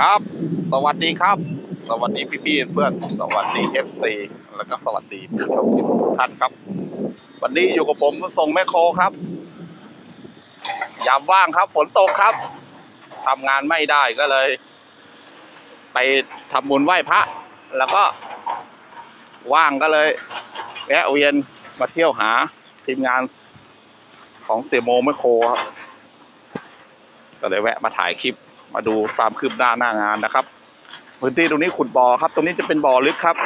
ครับ สวัสดีครับ สวัสดีพี่พี่ๆเพื่อน สวัสดีเอฟซีแล้วก็สวัสดีทุกท่านครับ วันนี้อยู่กับผมส่งแม่โคครับ ยามว่างครับ ฝนตกครับทำงานไม่ได้ก็เลย ไปทำบุญไหว้พระ แล้วก็ ว่างก็เลยแวะเวียนมาเที่ยวหาทีมงานของเสียโมแม่โคครับ ก็เลยแวะมาถ่ายคลิป มาดูความคืบหน้าหน้างานนะครับ พื้นที่ตรงนี้ขุดบ่อครับ ตรงนี้จะเป็นบ่อลึกครับ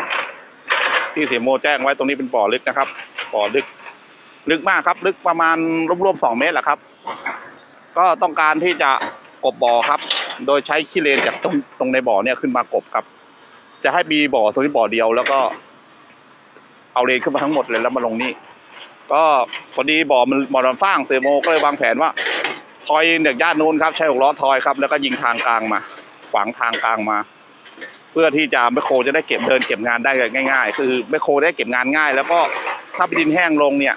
ที่เสียโมแจ้งไว้ตรงนี้เป็นบ่อลึกนะครับบ่อลึก ลึกมากครับ ลึกประมาณรวมๆสองเมตรแหละครับ ก็ต้องการที่จะกบบ่อครับ โดยใช้ขี้เลนจากตรงตรงในบ่อเนี่ยขึ้นมากบครับ จะให้มีบ่อตรงนี้บ่อเดียวแล้วก็ เอาเลนขึ้นมาทั้งหมดเลยแล้วมาลงนี่ก็พอดีบ่อมันบ่อมันฟ้างเซโมก็เลยวางแผนว่า ทอยเด็กย่านนู้นครับ ใช้หกล้อทอยครับ แล้วก็ยิงทางกลางมาขวางทางกลางมา เพื่อที่จะแมคโครจะได้เก็บเดินเก็บงานได้ง่าย ๆ คือแมคโครได้เก็บงานง่าย แล้วก็ถ้าดินแห้งลงเนี่ย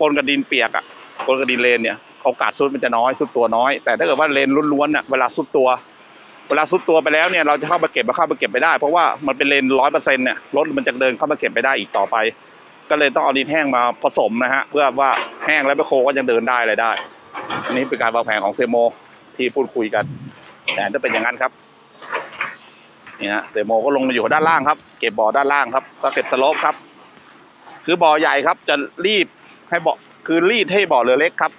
ปนกับดินเปียกอะปนกับดินเลนเนี่ยโอกาสซุดมันจะน้อยซุดตัวน้อย แต่ถ้าเกิดว่าเลนล้วนๆน่ะเวลาซุดตัวเวลาซุดตัวไปแล้วเนี่ยเราจะเข้ามาเก็บมาเข้ามาเก็บไม่ได้ เพราะว่ามันเป็นเลนร้อยเปอร์เซ็นต์เนี่ยรถมันจะเดินเข้ามาเก็บไม่ได้อีกต่อไป ก็เลยต้องเอาดินแห้งมาผสมนะฮะ เพื่อว่าแห้งแล้วแมคโครก็ยังเดินได้อะไรได้ อันนี้เป็นการวางแผนของเซโมที่พูดคุยกัน แต่จะเป็นอย่างนั้นครับนี่ฮะเซโมก็ลงมาอยู่ด้านล่างครับ เก็บบ่อด้านล่างครับก็เก็บสโลปครับ คือบ่อใหญ่ครับ จะรีบให้บ่อคือรีดให้บ่อเรือเล็กครับ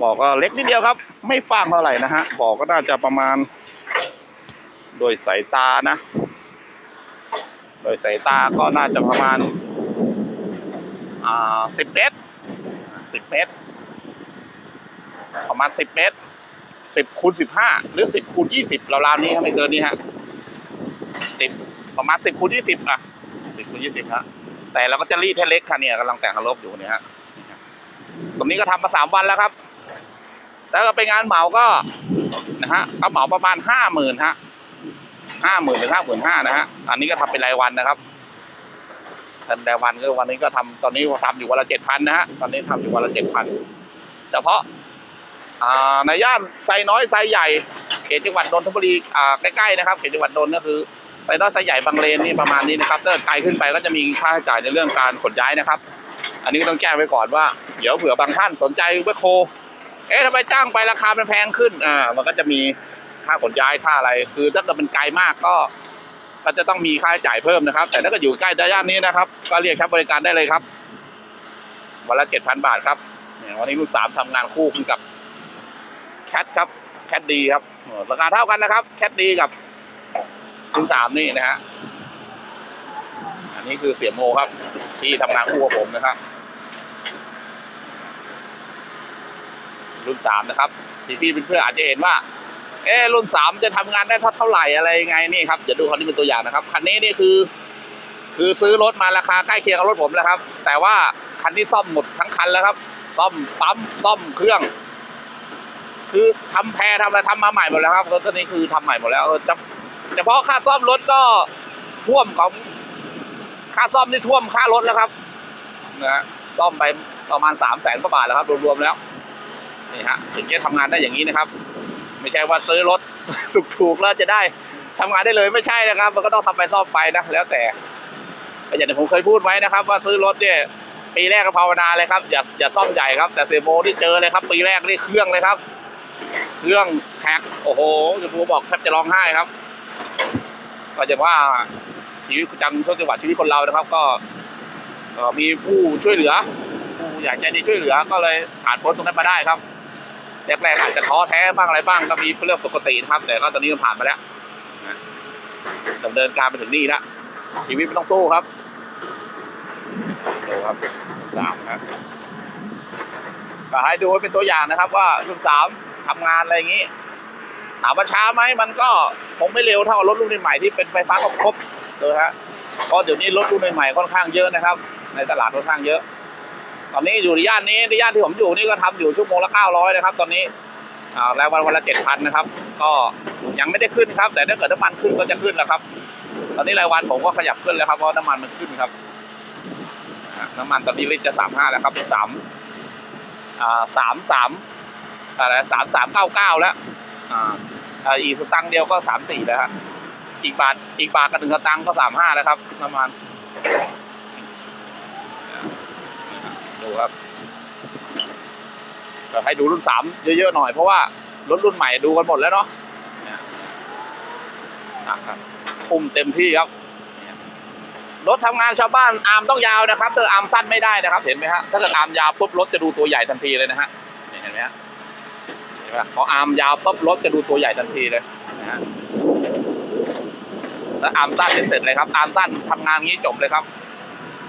บ่อก็เล็กนิดเดียวครับ ไม่ฟางเท่าไหร่นะฮะบ่อก็น่าจะประมาณ โดยสายตานะ โดยสายตาก็น่าจะประมาณ อ่าสิบเมตรสิบเมตร ประมาณสิบเมตรสิบคูณสิบห้าหรือสิบคูณยี่สิบราวๆนี้ครับไม่เกินนี้ฮะสิบประมาณสิบคูณยี่สิบอะสิบคูณยี่สิบฮะแต่เราก็จะรีดให้เล็กค่ะเนี่ยกำลังแต่งกระลบอยู่เนี่ยฮะตรงนี้ก็ทำมาสามวันแล้วครับ แล้วก็เป็นงานเหมาก็นะฮะก็เหมาประมาณห้าหมื่นฮะห้าหมื่นถึงห้าหมื่นห้านะฮะอันนี้ก็ทำเป็นรายวันนะครับทำรายวันก็วันนี้ก็ทำตอนนี้ทำอยู่วันละเจ็ดพันนะฮะตอนนี้ทำอยู่วันละเจ็ดพันเฉพาะอ่า ในย่านไซน้อยไซใหญ่ เขตจังหวัดนนทบุรีอ่าใกล้ๆนะครับ เขตจังหวัดนนท์ก็คือไซน้อยไซใหญ่บางเลนนี่ประมาณนี้นะครับถ้าไกลขึ้นไปก็จะมีค่าใช้จ่ายในเรื่องการขนย้ายนะครับ อันนี้ก็ต้องแจ้งไว้ก่อนว่า เดี๋ยวเผื่อบางท่านสนใจแมคโค เอ๊ะทำไมจ้างไปราคามันแพงขึ้น อ่า มันก็จะมีค่าขนย้ายค่าอะไร คือถ้าเกิดมันไกลมากก็ก็จะต้องมีค่าใช้จ่ายเพิ่มนะครับ แต่ถ้าเกิดอยู่ใกล้ย่านนี้นะครับ ก็เรียกใช้บริการได้เลยครับวันละเจ็ดพันบาทครับเนี่ยวันนี้ลูกสามทำงานคู่กันกับ แคทครับแคทดีครับราคาเท่ากันนะครับแคทดีกับรุ่นสามนี่นะฮะอันนี้คือเสียโมครับ ที่ทำงานคู่กับผมนะครับรุ่นสามนะครับพี่พี่เพื่อนๆอาจจะเห็นว่า เออรุ่นสามจะทำงานได้เท่าเท่าไหร่อะไรยังไงนี่ครับเดี๋ยวดูคันนี้เป็นตัวอย่างนะครับคันนี้นี่คือ คือซื้อรถมาราคาใกล้เคียงกับรถผมแล้วครับ แต่ว่าคันนี้ซ่อมหมดทั้งคันแล้วครับ ซ่อมปั๊มซ่อมเครื่อง คือทำแพรทำอะไรทำมาใหม่หมดแล้วครับรถตัวนี้คือทำใหม่หมดแล้วเออจะเฉพาะค่าซ่อมรถก็ท่วมของค่าซ่อมนี่ท่วมค่ารถแล้วครับนะฮะซ่อมไปประมาณสามแสนกว่าบาทแล้วครับรวมๆแล้วนี่ฮะถึงจะทำงานได้อย่างนี้นะครับ ไม่ใช่ว่าซื้อรถถูกๆแล้วจะได้ทำงานได้เลยไม่ใช่นะครับ มันก็ต้องทำไปซ่อมไปนะแล้วแต่อย่างที่ผมเคยพูดไว้นะครับ ว่าซื้อรถเนี่ยปีแรกก็ภาวนาเลยครับอย่าอย่าซ่อมใหญ่ครับ แต่เซโมที่เจอเลยครับ ปีแรกนี่เครื่องเลยครับ เรื่องแท็กโอ้โหจะพูบอกแทบจะร้องไห้ครับ ก็จะว่าชีวิตประจำช่วงจังหวะชีวิตคนเรานะครับ ก็มีผู้ช่วยเหลือ ผู้อยากใจดีช่วยเหลือ ก็เลยผ่านพ้นตรงนั้นมาได้ครับแรกๆอาจจะท้อแท้บ้างอะไรบ้างก็มีเรื่องปกตินะครับ แต่ก็ตอนนี้ก็ผ่านมาแล้วนะดำเนินการไปถึงนี่แล้วชีวิตไม่ต้องสู้ครับดูครับสามครับก็ให้ดูไว้เป็นตัวอย่างนะครับ ว่ารุ่นสาม ทำงานอะไรอย่างนี้ถามว่าช้าไหมมันก็คงไม่เร็วเท่ารถรุ่นใหม่ที่เป็นไฟฟ้าครบเลยฮะเพราะเดี๋ยวนี้รถรุ่นใหม่ค่อนข้างเยอะนะครับ ในตลาดค่อนข้างเยอะ ตอนนี้อยู่ในย่านนี้ในย่านที่ผมอยู่นี่ก็ทำอยู่ชั่วโมงละเก้าร้อยนะครับ ตอนนี้อ่าแล้ววันวันละเจ็ดพันนะครับ ก็ยังไม่ได้ขึ้นครับ แต่ถ้าเกิดน้ำมันขึ้นก็จะขึ้นแล้วครับ ตอนนี้รายวันผมก็ขยับขึ้นแล้วครับเพราะน้ำมันมันขึ้นครับน้ำมันตอนนี้ลิตรจะสามห้าแล้วครับเป็นสามอ่าสามสาม อะไรสามสามเก้าเก้าแล้ว อ่าอ่าอีกสตังค์เดียวก็สามสี่แล้วฮะอีกบาทอีกบาทกับหนึ่งสตังค์ก็สามห้าแล้วครับน้ำมันดูครับก็ให้ดูรุ่นสามเยอะๆหน่อยเพราะว่ารถรุ่นใหม่ดูกันหมดแล้วเนาะนะครับปุ่มเต็มที่ครับรถทำงานชาวบ้านอาร์มต้องยาวนะครับถ้าอาร์มสั้นไม่ได้นะครับ เห็นไหมฮะถ้าเกิดอาร์มยาวปุ๊บรถจะดูตัวใหญ่ทันทีเลยนะฮะเห็นไหมฮะ เห็นไหมพออาร์มยาวปุ๊บรถจะดูตัวใหญ่ทันทีเลยนะฮะแล้วอาร์มสั้นเสร็จเลยครับ อาร์มสั้นทำงานงี้จบเลยครับ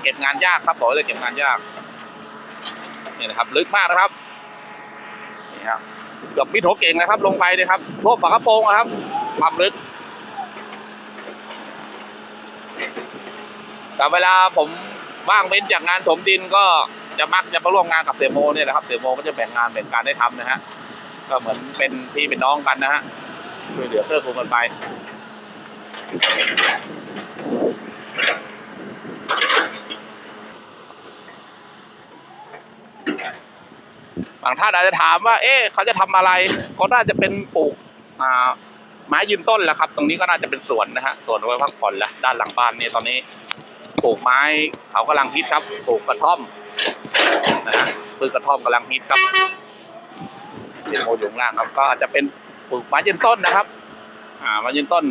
เก็บงานยากครับบอกเลยเก็บงานยากนี่นะครับ ลึกมากนะครับนี่ครับเกือบมิดหัวเก่งนะครับ ลงไปเลยครับท่วมฝากระโปรงนะครับความลึกแต่เวลาผมว่างเว้นจากงานถมดินก็จะมักจะมาร่วมงานกับเสียโมเนี่ยแหละครับ เสียโมก็จะแบ่งงานแบ่งการได้ทำนะฮะ ก็เหมือนเป็นพี่เป็นน้องกันนะฮะช่วยเหลือเพื่อคูลกันไปบางท่านอาจจะถามว่า เอ๊ะเขาจะทำอะไรก็น่าจะเป็นปลูกอ่าไม้ยืนต้นแหละครับ ตรงนี้ก็น่าจะเป็นสวนนะฮะสวนไว้พักผ่อนแหละด้านหลังบ้านเนี่ยตอนนี้ปลูกไม้เขากำลังฮิตครับปลูกกระท่อมนะฮะปลูกกระท่อมกำลังฮิตครับ โมอยู่ข้างล่างครับก็อาจจะเป็นปลูกไม้ยืนต้นนะครับ อ่าไม้ยืนต้น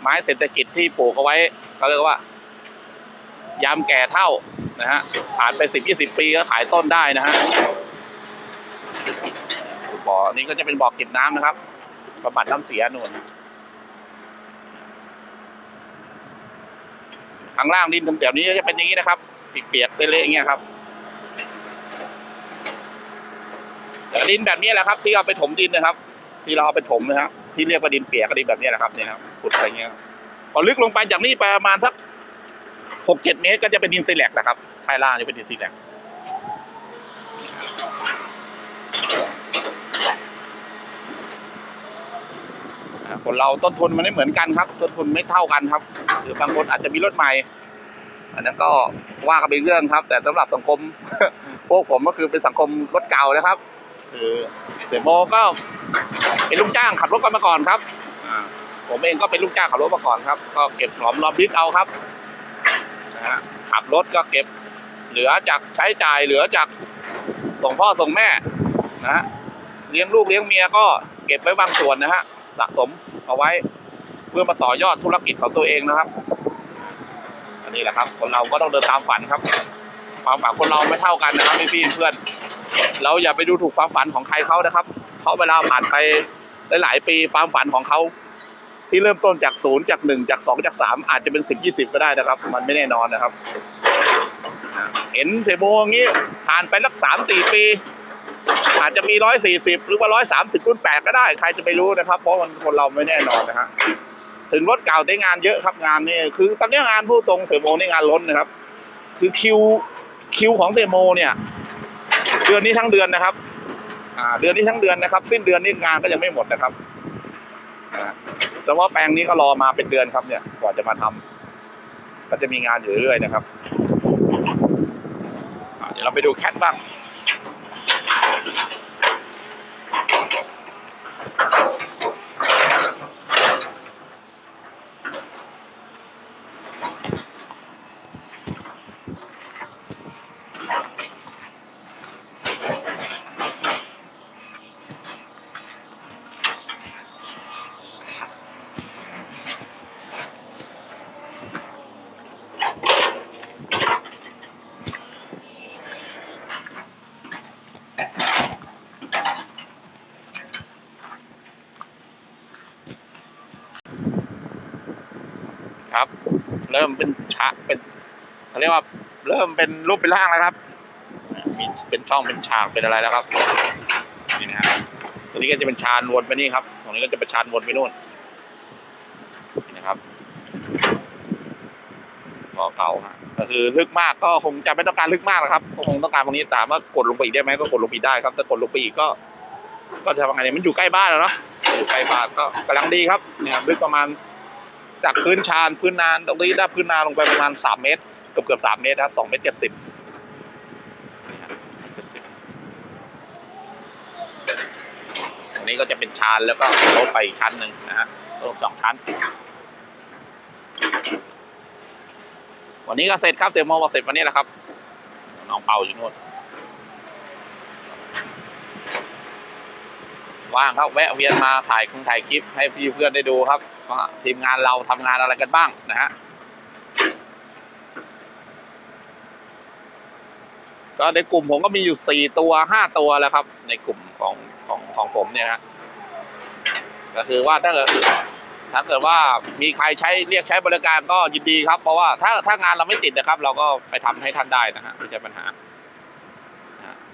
ไม้เศรษฐกิจที่ปลูกเอาไว้เขาเรียกว่ายามแก่เท่านะฮะผ่านไปสิบยี่สิบปีก็ขายต้นได้นะฮะบ่อนี้ก็จะเป็นบ่อเก็บน้ำนะครับบำบัดน้ำเสียนู่นข้างล่างดินแถวนี้ก็จะเป็นอย่างนี้นะครับเปียกๆเละๆอย่างเงี้ยครับแต่ ดินแบบนี้แหละครับ ที่เอาไปถมดินนะครับ ที่เราเอาไปถมนะครับที่เรียกว่าดินเปียกดินแบบนี้แหละครับเนี่ยครับขุดอะไรเงี้ยพอลึกลงไปจากนี้ไปประมาณสักหกเจ็ดเมตรก็จะเป็นดินซีแลกนะครับใต้ล่างจะเป็นดินซีแลกคนเราต้นทุนมันไม่เหมือนกันครับ ต้นทุนไม่เท่ากันครับหรือบางคนอาจจะมีรถใหม่ อันนั้นก็ว่ากันเป็นเรื่องครับ แต่สำหรับสังคมพวกผมก็คือเป็นสังคมรถเก่านะครับ คือเสียโมก็เป็นลูกจ้างขับรถกันมาก่อนครับ อ่าผมเองก็เป็นลูกจ้างขับรถมาก่อนครับ ก็เก็บหอมรอมริบเอาครับ นะฮะขับรถก็เก็บ เหลือจากใช้จ่ายเหลือจากส่งพ่อส่งแม่นะฮะเลี้ยงลูกเลี้ยงเมียก็เก็บไว้บางส่วนนะฮะสะสมเอาไว้ เพื่อมาต่อยอดธุรกิจของตัวเองนะครับ อันนี้แหละครับ คนเราก็ต้องเดินตามฝันครับ ความฝันคนเราไม่เท่ากันนะครับพี่พี่ๆเพื่อน เราอย่าไปดูถูกความฝันของใครเขานะครับ เพราะเวลาผ่านไปหลาย ๆ ปีความฝันของเขาที่เริ่มต้นจากศูนย์จากหนึ่งจากสองจากสามอาจจะเป็นสิบยี่สิบก็ได้นะครับ มันไม่แน่นอนนะครับ เห็นเซโบอย่างนี้ผ่านไปสักสามสี่ปี อาจจะมีร้อยสี่สิบหรือว่าร้อยสามสิบรุ่นแปดก็ได้ ใครจะไปรู้นะครับ เพราะมันคนเราไม่แน่นอนนะฮะถึงรถเก่าได้งานเยอะครับงานนี่คือตอนนี้งานผู้ตรงเซโมนี่งานล้นนะครับ คือคิวคิวของเซโมเนี่ย เดือนนี้ทั้งเดือนนะครับ อ่า เดือนนี้ทั้งเดือนนะครับ สิ้นเดือนนี้งานก็ยังไม่หมดนะครับอ่าแต่ว่าแปลงนี้ก็รอมาเป็นเดือนครับ เนี่ย กว่าจะมาทำก็จะมีงานอยู่เรื่อยนะครับอ่าเดี๋ยวเราไปดูแคทบ้าง ครับ เริ่มเป็นฉากเป็นเขาเรียกว่าเริ่มเป็นรูปเป็นร่างแล้วครับ มีเป็นช่องเป็นฉากเป็นอะไรแล้วครับนี่นะครับตัวนี้ก็จะเป็นชานวนไปนี่ครับ ตรงนี้ก็จะเป็นชานวนไปนู่นนี่นะครับก็เก่าฮะก็คือลึกมากก็คงจะไม่ต้องการลึกมากนะครับคงต้องการตรงนี้ถามว่ากดลงไปอีกได้ไหมก็กดลงไปได้ครับถ้ากดลงไปอีกก็ ก็จะทำไงเนี่ยมันอยู่ใกล้บ้านแล้วเนาะอยู่ใกล้บ้านก็กำลังดีครับเนี่ยลึกประมาณ จากพื้นชานพื้นนานตรงนี้ด้พื้นนานลงไปประมาณสามเมตรเกือบเกือบสามเมตรครับสองเมตรเจ็ดสิบอันนี้ก็จะเป็นชานแล้วก็ลดไปอีกชั้นหนึ่งนะฮะรวมสองชั้น วันนี้ก็เสร็จครับเต็มโมงเสร็จวันนี้แหละครับน้องเป่าอยู่นู่นว่างครับแวะเวียนมาถ่ายคงถ่ายคลิปให้พี่เพื่อนได้ดูครับ ว่าทีมงานเราทำงานอะไรกันบ้างนะฮะก็ในกลุ่มผมก็มีอยู่สี่ตัวห้าตัวแล้วครับ ในกลุ่มของของของผมเนี่ยนะก็คือว่าถ้าเกิดถ้าเกิดว่ามีใครใช้เรียกใช้บริการก็ยินดีครับ เพราะว่าถ้าถ้างานเราไม่ติดนะครับ เราก็ไปทำให้ท่านได้นะฮะไม่ใช่ปัญหา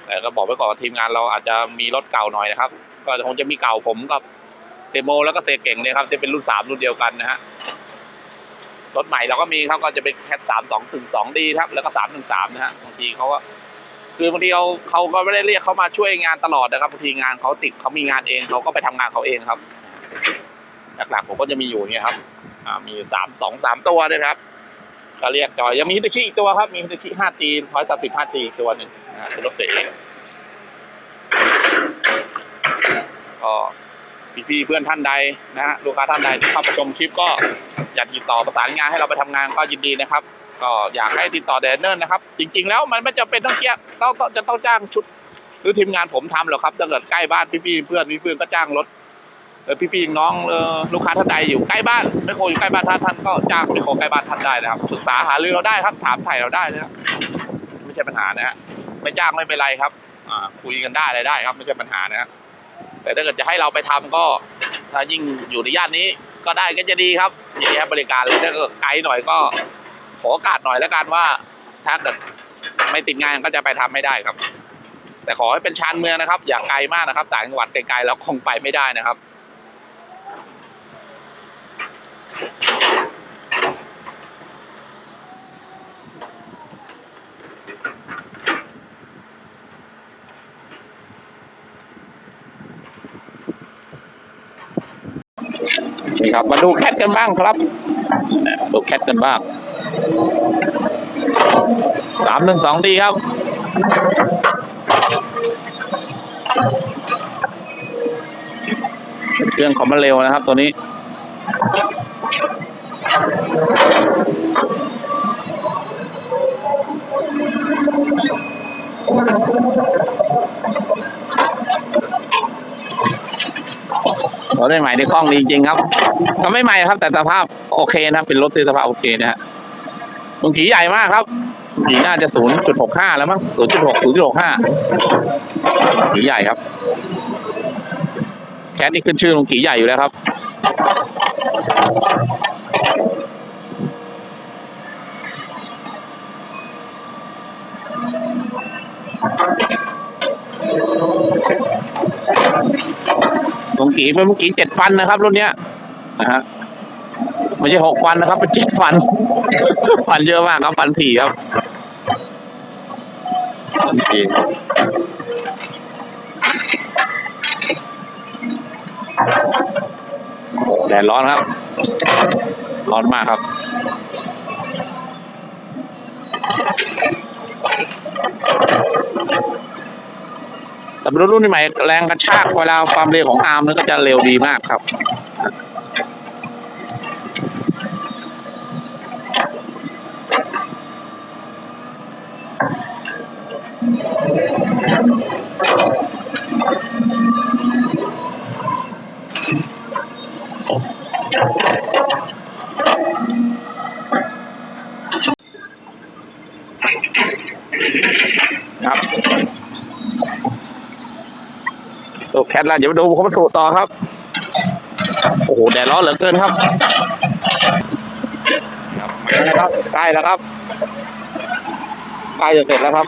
แต่ก็บอกไว้ก่อนทีมงานเราอาจจะมีรถเก่าหน่อยนะครับ ก็คงจะมีเก่าผมกับ เซโมแล้วก็เซเก่งเนี่ยครับจะเป็นรุ่นสามรุ่นเดียวกันนะฮะรถใหม่เราก็มีครับก็จะเป็นแค่สามสองถึงสองดีครับ แล้วก็สามถึงสามนะฮะบางทีเขาก็คือบางทีเขาเขาก็ไม่ได้เรียกเขามาช่วยงานตลอดนะครับบางทีงานเขาติดเขามีงานเองเขาก็ไปทำงานเขาเองครับหลักๆผมก็จะมีอยู่เนี่ยครับมีสามสองสามตัวด้วยครับก็เรียกจอยยังมีฮิตาชิอีกตัวครับ มีฮิตาชิห้าจีร้อยสามสิบห้าจีตัวหนึ่งนะฮะเป็นรถเสียก็ พี่ๆเพื่อนท่านใดนะฮะลูกค้าท่านใดที่เข้าประชมคลิปก็อยากติดต่อประสานงานให้เราไปทำงานก็ยินดีนะครับ ก็อยากให้ติดต่อแดนเนอร์นะครับ จริง ๆ แล้วมันไม่จำเป็นต้องเกี้ยต้องต้องจะต้องจ้างชุด หรือทีมงานผมทำหรอกครับถ้าเกิดใกล้บ้านพี่ๆเพื่อนพี่เพื่อนก็จ้างรถเออพี่ๆน้องเออลูกค้าท่านใดอยู่ใกล้บ้านไม่โคอยู่ใกล้บ้านท่านท่านก็จ้างไม่โคใกล้บ้านท่านได้นะครับศึกษาหารือเราได้ครับถามไถ่เราได้นะครับไม่ใช่ปัญหานะฮะไม่จ้างไม่เป็นไรครับ อ่าคุยกันได้อะไรได้ครับ ไม่ใช่ปัญหานะฮะ แต่ถ้าเกิดจะให้เราไปทำก็ถ้ายิ่งอยู่ในย่านนี้ก็ได้ก็จะดีครับอยินดีให้บริการเลยถ้าเกิดไกลหน่อยก็ขอโอกาสหน่อยแล้วกันว่า ถ้าเกิดไม่ติดงานก็จะไปทำไม่ได้ครับ แต่ขอให้เป็นชานเมืองนะครับ อย่าไกลมากนะครับต่างจังหวัดไกลๆแล้วคงไปไม่ได้นะครับ นี่ ครับ มาดูแคทกันบ้างครับดูแคทกันบ้างสามหนึ่งสองดีครับเครื่องของมันเร็วนะครับตัวนี้ รถใหม่ในกล้องดีจริงๆครับก็ไม่ใหม่ครับ แต่สภาพโอเคนะเป็นรถที่สภาพโอเคนะฮะตรงขีใหญ่มากครับขีน่าจะศูนย์จุดหกห้าแล้วมั้งศูนย์จุดหกศูนย์จุดหกห้าขีใหญ่ครับ แคทนี่ขึ้นชื่อตรงขีใหญ่อยู่แล้วครับตรง กีเป็นเมื่อกี้เจ็ดฟันนะครับรุ่นเนี้ยนะฮะไม่ใช่หกฟันนะครับเป็นเจ็ดฟันฟันเยอะมากครับฟันถี่ครับโอ้แดดร้อนครับ ร้อนมากครับ แต่รถรุ่นใหม่แรงกระชากเวลาความเร็วของอาร์มนั้นก็จะเร็วดีมากครับครับตัวแค ทแล้วเดี๋ยวมาดูเขามาถูต่อครับ โอ้โหแดดร้อนเหลือเกินครับครับนะครับใกล้แล้วครับใกล้จะเสร็จแล้วครับ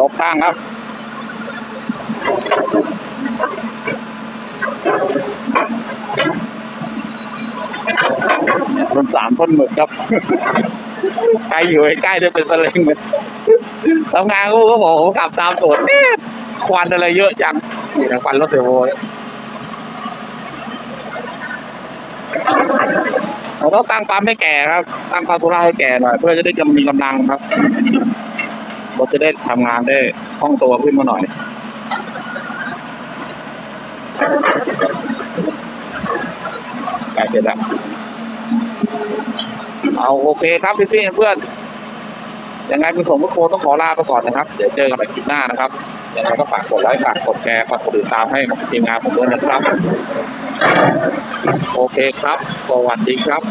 ลบข้างครับมันสามท่อนหมึกครับใครอยู่ใกล้จะเป็นสลิงเลยทำงานก็บอกผมขับตามตรวนควันอะไรเยอะจังควันรถเทโว เราต้องตั้งปั๊มให้แก่ครับ ตั้งปั๊มโซล่าให้แก่หน่อย เพื่อจะได้กำมีกำลังครับรถจะได้ทำงานได้คล่องตัวขึ้นมาหน่อยใกล้เสร็จแล้วเอาโอเคครับพี่พี่ๆเพื่อนยังไงคุณสมมุติโคต้องขอลาไปก่อนนะครับ เดี๋ยวเจอกันใหม่คลิปหน้านะครับยังไงก็ฝากกดไลค์ฝากกดแชร์ฝากกดติดตามให้ทีมงานผมด้วยนะครับ โอเคครับสวัสดีครับ